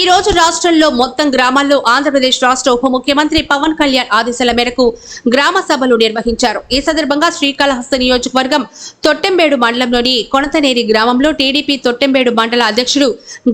ఈ రోజు రాష్ట్రంలో మొత్తం గ్రామాల్లో ఆంధ్రప్రదేశ్ రాష్ట్ర ఉప ముఖ్యమంత్రి పవన్ కళ్యాణ్ ఆదేశాల మేరకు గ్రామ సభలు నిర్వహించారు. ఈ సందర్భంగా శ్రీకాళహస్తి నియోజకవర్గం తొట్టెంబేడు మండలంలోని కొనతనేరి గ్రామంలో టీడీపీ తొట్టెంబేడు మండల అధ్యక్షుడు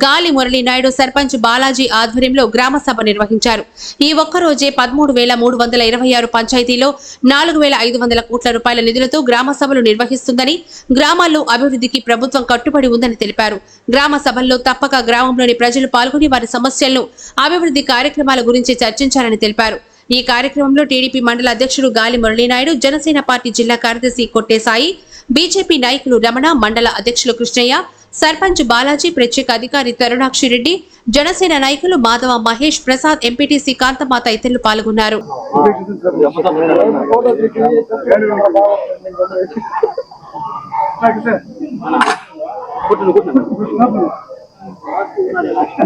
గాలి మురళీనాయుడు సర్పంచ్ బాలాజీ ఆధ్వర్యంలో గ్రామ సభ నిర్వహించారు. ఈ ఒక్క రోజే పదమూడు వేల మూడు వందల ఇరవై ఆరు పంచాయతీలో నాలుగు వేల ఐదు వందల కోట్ల రూపాయల నిధులతో గ్రామ సభలు నిర్వహిస్తుందని గ్రామాల్లో అభివృద్ధికి ప్రభుత్వం కట్టుబడి ఉందని తెలిపారు. గ్రామ సభల్లో తప్పక గ్రామంలోని ప్రజలు పాల్గొని వారి సమస్యలను అభివృద్ధి కార్యక్రమాల గురించి చర్చించాలని తెలిపారు. ఈ కార్యక్రమంలో టీడీపీ మండల అధ్యక్షుడు గాలి మురళీనాయుడు జనసేన పార్టీ జిల్లా కార్యదర్శి కొట్టేసాయి బీజేపీ నాయకులు రమణ మండల అధ్యక్షులు కృష్ణయ్య సర్పంచ్ బాలాజీ ప్రత్యేక అధికారి తరుణాక్షిరెడ్డి జనసేన నాయకులు మాధవ మహేష్ ప్రసాద్ ఎంపీటీసీ కాంతమాత ఇతరులు పాల్గొన్నారు.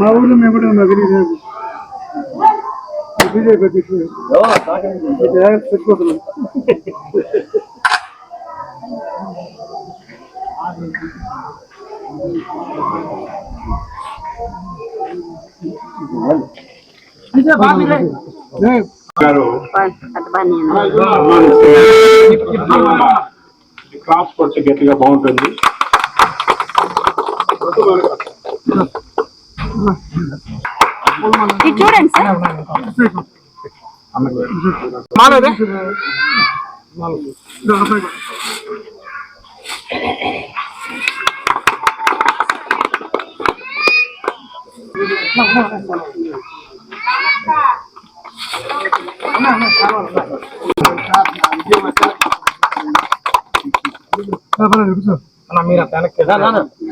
మా ఊర్లో మేము కూడా మగిలి బీజేపీ అధ్యక్షుడు. చచ్చిపోతున్నాం గారు క్రాప్స్ కొంచెం గట్టిగా బాగుంటుంది. ఇది చూడండి సార్.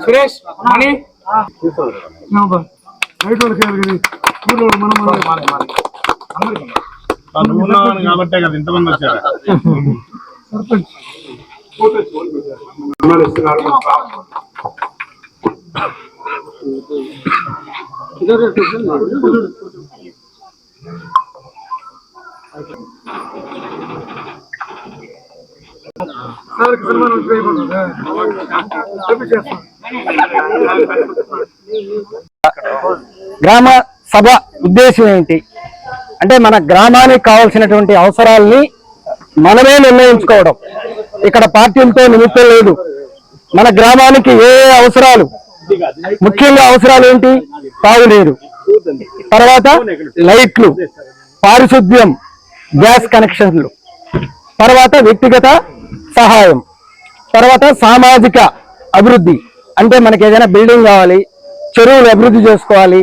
సురేష్ మణి. బయట వాళ్ళకి కాదు కానీ ఊర్లో వాళ్ళు మనం మనం నువ్వు ఉన్నావు కాబట్టే కదా ఇంతమంది వచ్చారు సర్పంచ్ విమర్శిస్తున్నారు మన క్రాప్స్. సార్కి సన్మానం వచ్చి అయిపోతుంది చేస్తాం గ్రామ సభ ఉద్దేశం ఏంటి? అంటే మన గ్రామానికి కావాల్సినటువంటి అవసరాలని మనమే నిర్ణయించుకోవడం. ఇక్కడ పార్టీలతో నిమిత్తం లేదు. మన గ్రామానికి ఏ ఏ అవసరాలు? ముఖ్యంగా అవసరాలు ఏంటి? తాగునీరు. తర్వాత లైట్లు పారిశుద్ధ్యం గ్యాస్ కనెక్షన్లు. తర్వాత వ్యక్తిగత సహాయం. తర్వాత సామాజిక అభివృద్ధి. అంటే మనకి ఏదైనా బిల్డింగ్ కావాలి చెరువులు అభివృద్ధి చేసుకోవాలి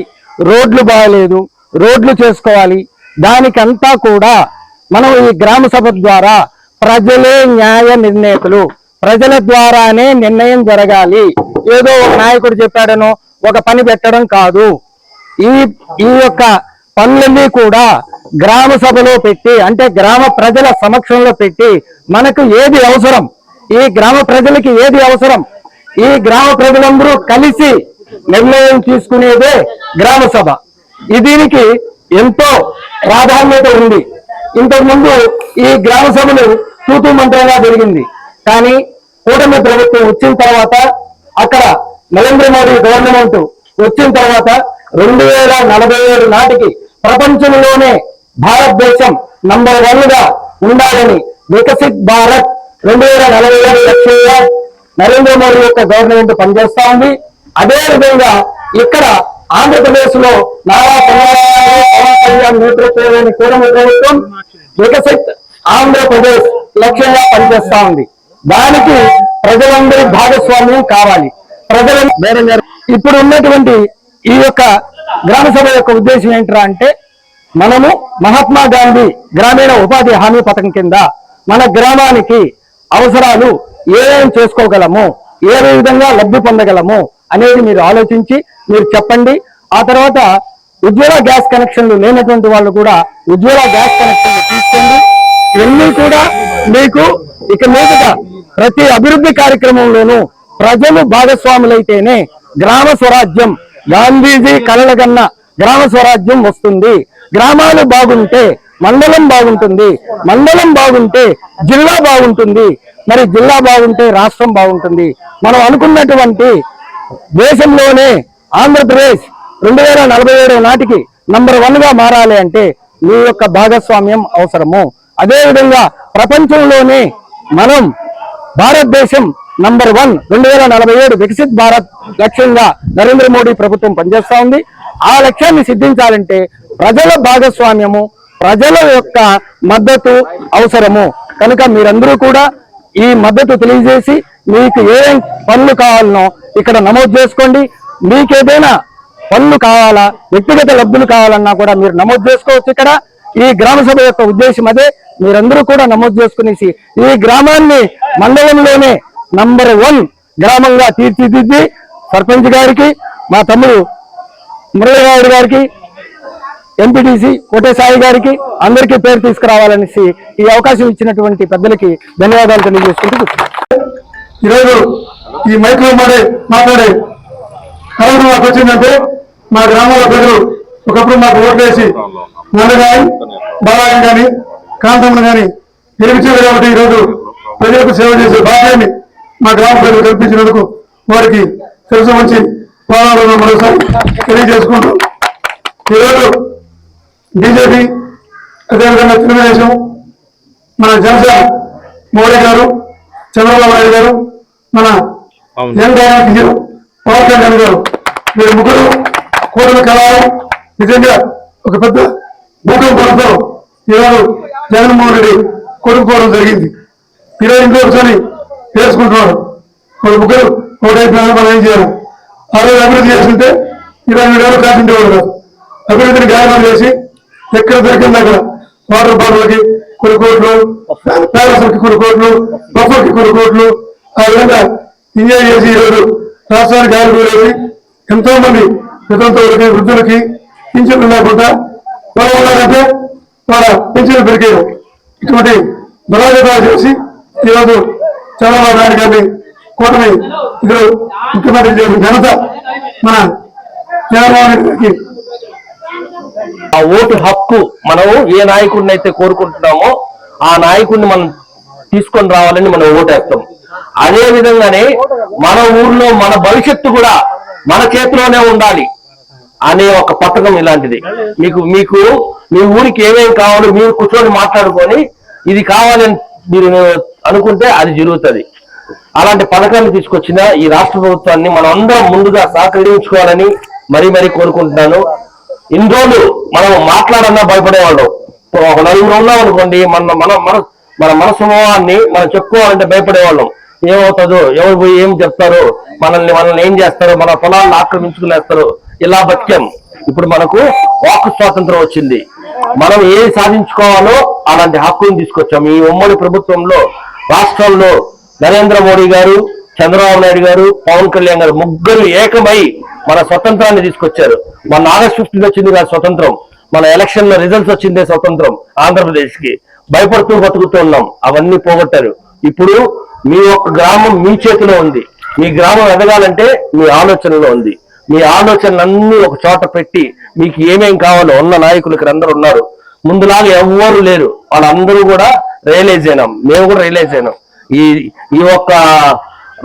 రోడ్లు బాగలేదు రోడ్లు చేసుకోవాలి దానికంతా కూడా మనం ఈ గ్రామ సభ ద్వారా ప్రజలే న్యాయ నిర్ణేతలు. ప్రజల ద్వారానే నిర్ణయం జరగాలి. ఏదో ఒక నాయకుడు చెప్పాడనో ఒక పని పెట్టడం కాదు. ఈ ఈ యొక్క పనులన్నీ కూడా గ్రామ సభలో పెట్టి అంటే గ్రామ ప్రజల సమక్షంలో పెట్టి మనకు ఏది అవసరం? ఈ గ్రామ ప్రజలకి ఏది అవసరం? ఈ గ్రామ ప్రజలందరూ కలిసి నిర్ణయం తీసుకునేదే గ్రామ సభ. దీనికి ఎంతో ప్రాధాన్యత ఉంది. ఇంతకుముందు ఈ గ్రామ సభలు తూతూ మంత్రంగా జరిగింది. కానీ కూటమి ప్రభుత్వం వచ్చిన తర్వాత అక్కడ నరేంద్ర మోడీ గవర్నమెంట్ వచ్చిన తర్వాత రెండు వేల నలభై ఏడు నాటికి ప్రపంచంలోనే భారతదేశం నంబర్ వన్గా ఉండాలని వికసిత్ భారత్ రెండు వేల నలభై ఏడు లక్ష్యంగా నరేంద్ర మోడీ యొక్క గవర్నమెంట్ పనిచేస్తా ఉంది. అదే విధంగా ఇక్కడ ఆంధ్రప్రదేశ్లో నారా పవన్ కళ్యాణ్ నేతృత్వంలోని కూటమి ప్రభుత్వం వికసిత్ ఆంధ్రప్రదేశ్ లక్ష్యంగా పనిచేస్తా ఉంది. దానికి ప్రజలందరి భాగస్వామ్యం కావాలి. ప్రజల ఇప్పుడు ఉన్నటువంటి ఈ యొక్క గ్రామ సభ యొక్క ఉద్దేశం ఏంట్రా అంటే మనము మహాత్మా గాంధీ గ్రామీణ ఉపాధి హామీ పథకం కింద మన గ్రామానికి అవసరాలు ఏమేమి చేసుకోగలము? ఏ విధంగా లబ్ధి పొందగలము అనేది మీరు ఆలోచించి మీరు చెప్పండి. ఆ తర్వాత ఉజ్వల గ్యాస్ కనెక్షన్లు లేనటువంటి వాళ్ళు కూడా ఉజ్వల గ్యాస్ కనెక్షన్లు తీసుకోండి. ఇవన్నీ కూడా మీకు ఇక మీదట ప్రతి అభివృద్ధి కార్యక్రమంలోనూ ప్రజలు భాగస్వాములైతేనే గ్రామ స్వరాజ్యం గాంధీజీ కలలగన్న గ్రామ స్వరాజ్యం వస్తుంది. గ్రామాలు బాగుంటే మండలం బాగుంటుంది. మండలం బాగుంటే జిల్లా బాగుంటుంది. మరి జిల్లా బాగుంటే రాష్ట్రం బాగుంటుంది. మనం అనుకున్నటువంటి దేశంలోనే ఆంధ్రప్రదేశ్ రెండు వేల నలభై ఏడు నాటికి నంబర్ వన్గా మారాలి అంటే మీ యొక్క భాగస్వామ్యం అవసరము. అదే విధంగా ప్రపంచంలోనే మనం భారతదేశం నంబర్ వన్ రెండు వేల నలభై ఏడు వికసిత్ భారత్ లక్ష్యంగా నరేంద్ర మోడీ ప్రభుత్వం పనిచేస్తా ఉంది. ఆ లక్ష్యాన్ని సిద్ధించాలంటే ప్రజల భాగస్వామ్యము ప్రజల యొక్క మద్దతు అవసరము. కనుక మీరందరూ కూడా ఈ మద్దతు తెలియజేసి మీకు ఏం పనులు కావాలనో ఇక్కడ నమోదు చేసుకోండి. మీకేదైనా పనులు కావాలా వ్యక్తిగత లబ్ధులు కావాలన్నా కూడా మీరు నమోదు చేసుకోవచ్చు ఇక్కడ. ఈ గ్రామ సభ యొక్క ఉద్దేశం అదే. మీరందరూ కూడా నమోదు చేసుకునేసి ఈ గ్రామాన్ని మండలంలోనే నంబర్ వన్ గ్రామంగా తీర్చిదిద్ది. సర్పంచ్ గారికి మా తమ్ముడు మురళీరావుడు గారికి ఎంపీటీసీ కోటేసాయి గారికి అందరికీ పేరు తీసుకురావాలనేసి ఈ అవకాశం ఇచ్చినటువంటి పెద్దలకి ధన్యవాదాలు తెలియజేసుకుంటూ ఈరోజు ఈ మైక్లో మాడే మాట్లాడే అవసరం మాకు వచ్చిందంటే మా గ్రామాల ప్రజలు ఒకప్పుడు మాకు ఓట్లేసి నన్ను కానీ బాలాయం కానీ కాంతమ్మ కానీ గెలిపించారు కాబట్టి ఈరోజు ప్రజలకు సేవ చేసే భాగ్యాన్ని మా గ్రామ ప్రజలు కల్పించినందుకు వారికి తెలుసు మంచి పాలన మరోసారి తెలియజేసుకుంటూ ఈరోజు బీజేపీ అదేవిధంగా తెలుగుదేశం మన జనసేన మోడీ గారు చంద్రబాబు నాయుడు గారు మన హీరో పవన్ కళ్యాణ్ గారు వీరు ముగ్గురు కూటమి కలవడం నిజంగా ఒక పెద్ద భూకంపంతో ఈరోజు జగన్మోహన్ రెడ్డి కొడుకుపోవడం జరిగింది. ఈరోజు ఇంట్లో కూర్చొని వేసుకుంటున్నారు వాళ్ళు ముగ్గురు ఒకటైపోయినా మనం ఏం చేయాలి? ఆ రోజు అభివృద్ధి చేస్తుంటే ఇరవై వేలు కాసిండేవాడు కాదు. అభివృద్ధిని గాయనం చేసి ఎక్కడ దొరికింది అక్కడ? వాటర్ బాటిల్కి కొన్ని కోట్లు ప్యాలెస్కి కొన్ని కోట్లు బఫర్కి కొన్ని కోట్లు. ఆ విధంగా ఎంజాయ్ చేసి ఈరోజు రాష్ట్రానికి గాయాలు వేసి ఎంతో మంది వితంతువులకి వృద్ధులకి పింఛన్లు లేకుండా వాళ్ళంటే వాళ్ళ పింఛన్లు పెరిగారు ఇటువంటి దురాగతాలు చేసి ఈరోజు చంద్రబాబు నాయుడు గారిని కూటమి ఇద్దరు ముఖ్యమంత్రి చేసిన ఘనత మన జగన్మోహన్ రెడ్డి గారికి. ఆ ఓటు హక్కు మనం ఏ నాయకుడిని అయితే కోరుకుంటున్నామో ఆ నాయకుడిని మనం తీసుకొని రావాలని మనం ఓటేస్తాం. అదే విధంగానే మన ఊర్లో మన భవిష్యత్తు కూడా మన చేతిలోనే ఉండాలి అనే ఒక పథకం ఇలాంటిది. మీకు మీకు మీ ఊరికి ఏమేమి కావాలో మీరు కూర్చొని మాట్లాడుకొని ఇది కావాలని మీరు అనుకుంటే అది జరుగుతుంది. అలాంటి పథకాన్ని తీసుకొచ్చిన ఈ రాష్ట్ర ప్రభుత్వాన్ని మనం అందరం ముందుగా సహకరించుకోవాలని మరీ మరీ కోరుకుంటున్నాను. ఇన్ని రోజులు మనం మాట్లాడన్నా భయపడేవాళ్ళం. ఒక నలుగురు ఉన్నాం అనుకోండి మన మన మన మన మన సమూహాన్ని మనం చెప్పుకోవాలంటే భయపడేవాళ్ళం. ఏమవుతుందో ఎవరు పోయి ఏం చెప్తారో మనల్ని మనల్ని ఏం చేస్తారో మన పొలాలను ఆక్రమించుకునేస్తారు. ఇలా బతికాం. ఇప్పుడు మనకు వాక్ స్వాతంత్రం వచ్చింది. మనం ఏది సాధించుకోవాలో అలాంటి హక్కుని తీసుకొచ్చాం. ఈ ఉమ్మడి ప్రభుత్వంలో రాష్ట్రంలో నరేంద్ర మోడీ గారు చంద్రబాబు నాయుడు గారు పవన్ కళ్యాణ్ గారు ముగ్గురు ఏకమై మన స్వతంత్రాన్ని తీసుకొచ్చారు. మన ఆగస్టు ఫిఫ్టీన్ వచ్చింది కాదు స్వతంత్రం. మన ఎలక్షన్లో రిజల్ట్స్ వచ్చిందే స్వతంత్రం ఆంధ్రప్రదేశ్కి భయపడుతూ బతుకుతూ ఉన్నాం. అవన్నీ పోగొట్టారు. ఇప్పుడు మీ యొక్క గ్రామం మీ చేతిలో ఉంది. మీ గ్రామం ఎదగాలంటే మీ ఆలోచనలో ఉంది. మీ ఆలోచనలన్నీ ఒక చోట పెట్టి మీకు ఏమేం కావాలో ఉన్న నాయకులు ఇక్కడ అందరూ ఉన్నారు. ముందులాగా ఎవ్వరు లేరు. వాళ్ళందరూ కూడా రియలైజ్ అయినాం. మేము కూడా రియలైజ్ అయినాం. ఈ ఈ ఒక్క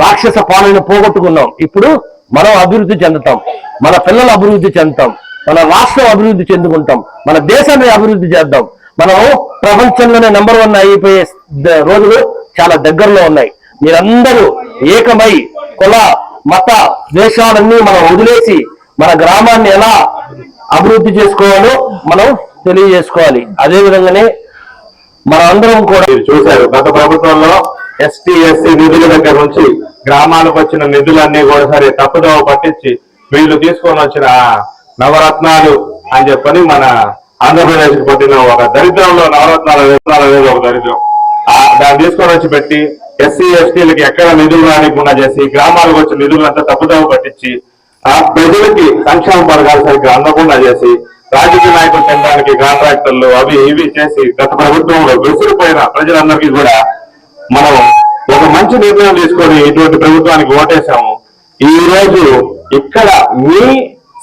రాక్షస పాలన పోగొట్టుకున్నాం. ఇప్పుడు మనం అభివృద్ధి చెందుతాం మన పిల్లలు అభివృద్ధి చెందుతాం మన రాష్ట్రం అభివృద్ధి చెందుకుంటాం మన దేశాన్ని అభివృద్ధి చేద్దాం. మనం ప్రపంచంలోనే నెంబర్ వన్ అయిపోయే రోజులు చాలా దగ్గరలో ఉన్నాయి. మీరందరూ ఏకమై కుల మత దేశాలన్నీ మనం వదిలేసి మన గ్రామాన్ని ఎలా అభివృద్ధి చేసుకోవాలో మనం తెలియజేసుకోవాలి. అదే విధంగానే మన అందరం కూడా మీరు చూశారు గత ప్రభుత్వంలో ఎస్టీ ఎస్సీ నిధుల దగ్గర నుంచి గ్రామాలకు వచ్చిన నిధులన్నీ కూడా సరే తప్పుదోవ పట్టించి వీళ్ళు తీసుకొని వచ్చిన నవరత్నాలు అని చెప్పని మన ఆంధ్రప్రదేశ్కి పట్టిన ఒక దరిద్రంలో నవరత్నాల రత్నాలు అనేది ఒక దరిద్రం. దాన్ని తీసుకొని వచ్చి పెట్టి ఎస్సీ ఎస్టీలకి ఎక్కడ నిధులు రానికుండా చేసి గ్రామాలకు వచ్చిన నిధులంతా తప్పుదోవ పట్టించి ఆ ప్రజలకి సంక్షేమ పథకాలు సరిగ్గా అందకుండా చేసి రాజకీయ నాయకులు తినడానికి కాంట్రాక్టర్లు అవి ఇవి చేసి గత ప్రభుత్వంలో విసిరిపోయిన ప్రజలందరికీ కూడా మనం ఒక మంచి నిర్ణయం తీసుకొని ఇటువంటి ప్రభుత్వానికి ఓటేశాము. ఈ రోజు ఇక్కడ మీ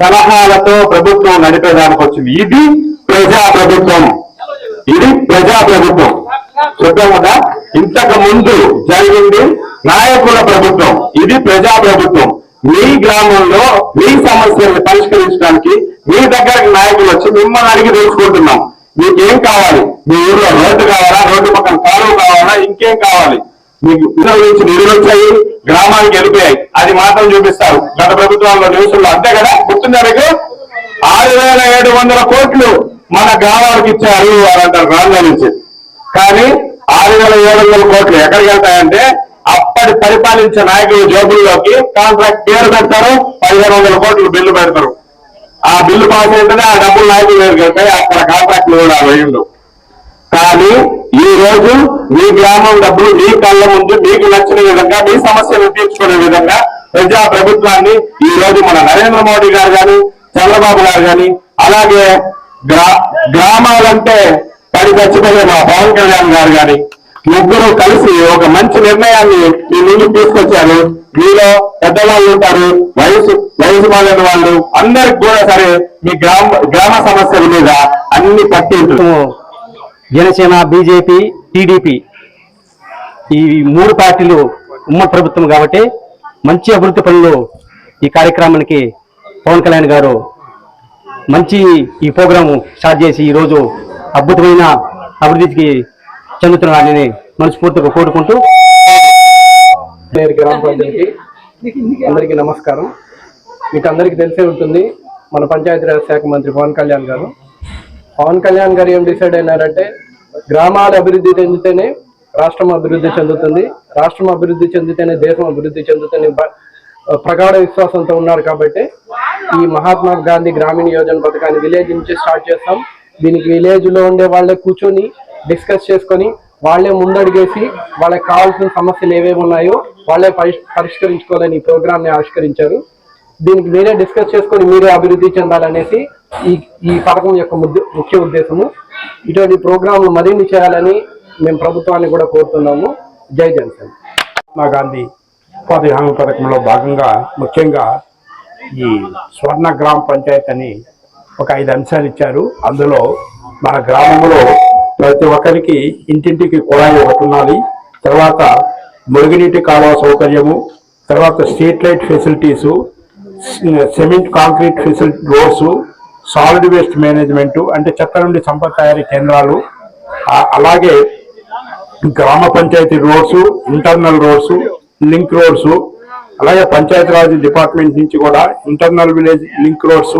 సలహాలతో ప్రభుత్వం నడిపేదానికి వచ్చింది. ఇది ప్రజా ప్రభుత్వం ఇది ప్రజా ప్రభుత్వం చెప్పాం కదా? ఇంతకు ముందు జరిగింది నాయకుల ప్రభుత్వం. ఇది ప్రజా ప్రభుత్వం మీ గ్రామంలో మీ సమస్యలను పరిష్కరించడానికి మీ దగ్గరకు నాయకులు వచ్చి మిమ్మల్ని అడిగి తెలుసుకుంటున్నాం. మీకు ఏం కావాలి? మీ ఊర్లో రోడ్డు కావాలా? రోడ్డు పక్కన కాలువ కావాలా? ఇంకేం కావాలి? మీకు నిధులు వచ్చాయి గ్రామానికి వెళ్ళిపోయాయి. అది మాత్రం చూపిస్తారు. గత ప్రభుత్వాల్లో న్యూస్లో అంతే కదా? గుర్తుందా మీకు? ఆరు వేల ఏడు వందల కోట్లు మన గ్రామాలకు ఇచ్చారు అని అంటారు గ్రామాల నుంచి. కానీ ఆరు వేల ఏడు వందల కోట్లు ఎక్కడికి వెళ్తాయంటే అప్పటి పరిపాలించే నాయకుల జోబుల్లోకి కాంట్రాక్ట్ పేరు పెడతారు పదిహేను వందల కోట్లు బిల్లు పెడతారు. ఆ బిల్లు పాస్ ఏంటంటే ఆ డబ్బులు నాయకులు దగ్గరికి వెళ్తాయి అక్కడ కాంట్రాక్ట్లు కూడా వేయండు కానీ ఈ రోజు మీ గ్రామం డబ్బులు మీ కళ్ళ ముందు మీకు నచ్చిన విధంగా మీ సమస్యలు తీర్చుకునే విధంగా ప్రజా ప్రభుత్వాన్ని ఈ రోజు మన నరేంద్ర మోడీ గారు గాని చంద్రబాబు గారు గాని అలాగే గ్రా గ్రామాలంటే పడి చచ్చిపోయే మా పవన్ కళ్యాణ్ గారు గాని ముగ్గురు కలిసి ఒక మంచి నిర్ణయాన్ని మీ ముందుకు తీసుకొచ్చారు. మీలో పెద్దవాళ్ళు ఉంటారు వయసు వయసు వాళ్ళని వాళ్ళు అందరికి కూడా సరే మీ గ్రామ గ్రామ సమస్యల మీద అన్ని పట్టి జనసేన బీజేపీ టీడీపీ ఈ మూడు పార్టీలు ఉమ్మడి ప్రభుత్వం కాబట్టి మంచి అభివృద్ధి పనులు ఈ కార్యక్రమానికి పవన్ కళ్యాణ్ గారు మంచి ఈ ప్రోగ్రాము స్టార్ట్ చేసి ఈరోజు అద్భుతమైన అభివృద్ధికి చెందుతున్నారని మనస్ఫూర్తిగా కోరుకుంటూ గ్రామ పంచాయతీ అందరికీ నమస్కారం. మీకు అందరికీ తెలిసే ఉంటుంది మన పంచాయతీరాజ్ శాఖ మంత్రి పవన్ కళ్యాణ్ గారు. పవన్ కళ్యాణ్ గారు ఏం డిసైడ్ అయినారంటే గ్రామాల అభివృద్ధి చెందితేనే రాష్ట్రం అభివృద్ధి చెందుతుంది రాష్ట్రం అభివృద్ధి చెందితేనే దేశం అభివృద్ధి చెందుతుంది ప్రగాఢ విశ్వాసంతో ఉన్నారు కాబట్టి ఈ మహాత్మా గాంధీ గ్రామీణ యోజన పథకాన్ని విలేజ్ నుంచి స్టార్ట్ చేస్తాం. దీనికి విలేజ్లో ఉండే వాళ్ళే కూర్చొని డిస్కస్ చేసుకొని వాళ్ళే ముందడిగేసి వాళ్ళకి కావాల్సిన సమస్యలు ఏవేవి ఉన్నాయో వాళ్ళే పరిష్- పరిష్కరించుకోవాలని ఈ ప్రోగ్రామ్ని ఆవిష్కరించారు. దీనికి మీరే డిస్కస్ చేసుకొని మీరే అభివృద్ధి చెందాలనేసి ఈ ఈ పథకం యొక్క ముఖ్య ఉద్దేశము. ఇటువంటి ప్రోగ్రాంలు మరిన్ని చేయాలని మేము ప్రభుత్వాన్ని కూడా కోరుతున్నాము. జై జనసేన. మహాత్మా గాంధీ ఉపాధి హామీ పథకంలో భాగంగా ముఖ్యంగా ఈ స్వర్ణ గ్రామ పంచాయత్ అని ఒక ఐదు అంశాలు ఇచ్చారు. అందులో మన గ్రామంలో ప్రతి ఒక్కరికి ఇంటింటికి కుళాయి ఒకటి ఉండాలి. తర్వాత మురుగునీటి కాలువ సౌకర్యము తర్వాత street light facilities cement concrete facility roads solid waste management అంటే చెత్త నుండి సంపద తయారీ కేంద్రాలు అలాగే గ్రామ panchayat roads internal roads link roads అలాగే పంచాయతీరాజ్ డిపార్ట్మెంట్ నుంచి కూడా ఇంటర్నల్ విలేజ్ లింక్ రోడ్స్.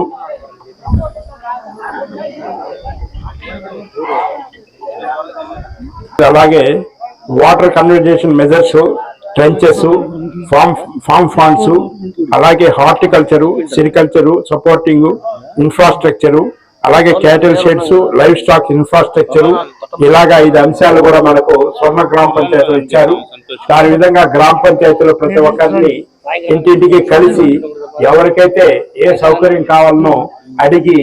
అలాగే water conservation measures trenches farm farm funds అలాగే హార్టికల్చరు సెరికల్చరు సపోర్టింగ్ ఇన్ఫ్రాస్ట్రక్చరు అలాగే cattle sheds livestock infrastructure ఇలాగా ఐదు అంశాలు కూడా మనకు స్వర్ణ గ్రామ పంచాయతీలు ఇచ్చారు. దాని విధంగా గ్రామ పంచాయతీలో ప్రతి ఒక్కరిని ఇంటింటికి కలిసి ఎవరికైతే ఏ సౌకర్యం కావాలనో అడిగి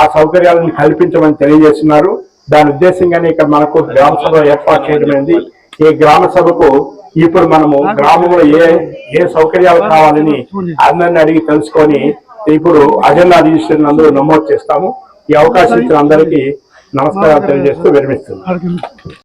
ఆ సౌకర్యాలను కల్పించమని తెలియజేస్తున్నారు. దాని ఉద్దేశంగానే ఇక్కడ మనకు గ్రామ సభ ఏర్పాటు చేయడమైంది. ఈ గ్రామ సభకు ఇప్పుడు మనము గ్రామంలో ఏ ఏ సౌకర్యాలు కావాలని అందరిని అడిగి తెలుసుకొని ఇప్పుడు అజెండా రిజిస్ట్రేషన్ అందరూ నమోదు చేస్తాము. ఈ అవకాశం ఇచ్చిన అందరికీ నమస్కారాలు తెలియజేస్తూ విరమిస్తున్నాను